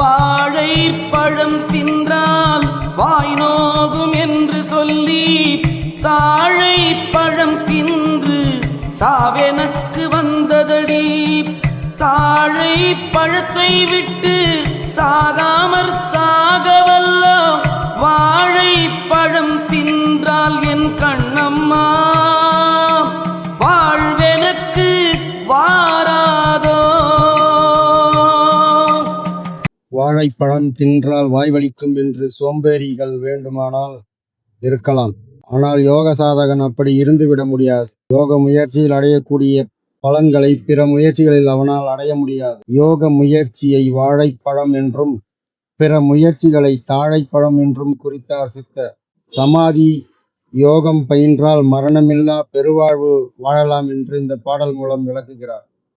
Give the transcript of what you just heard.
வாழை பழம் தின்றால் வாய் நோகும் என்று சொல்லி தாழை பழம் தின்று சாவெனக்கு வந்ததடி. தாழை பழத்தை விட்டு சாகாமற் வாழைப்பழம் தின்றால் வாய்வலிக்கும் என்று சோம்பேறிகள் வேண்டுமானால் இருக்கலாம். ஆனால் யோக சாதகன் அப்படி இருந்துவிட முடியாது. யோக முயற்சியில் அடையக்கூடிய பலன்களை பிற முயற்சிகளில் அவனால் அடைய முடியாது. யோக முயற்சியை வாழைப்பழம் என்றும் பிற முயற்சிகளை தாழைப்பழம் என்றும் குறித்தார் சித்த சமாதி யோகம் பயின்றால் மரணமில்லா பெருவாழ்வு வாழலாம் என்று இந்த பாடல் மூலம் விளக்குகிறார்.